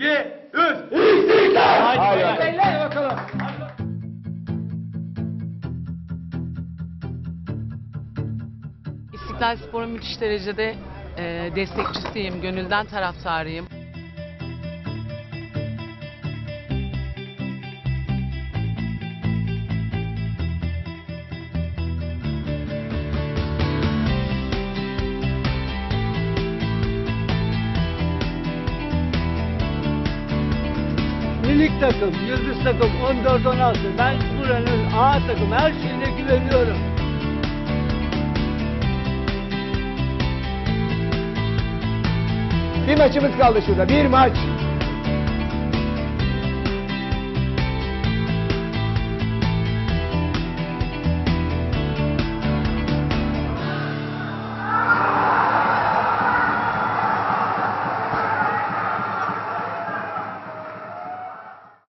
iki, üç. Haydi. Beyler bakalım. İstiklal Spor'un müthiş derecede e, destekçisiyim, gönülden taraftarıyım. Minik takım, yıldız takım 14-16. Ben buranın A takım her şeyine güveniyorum. Bir maçımız kaldı şurada. Bir maç.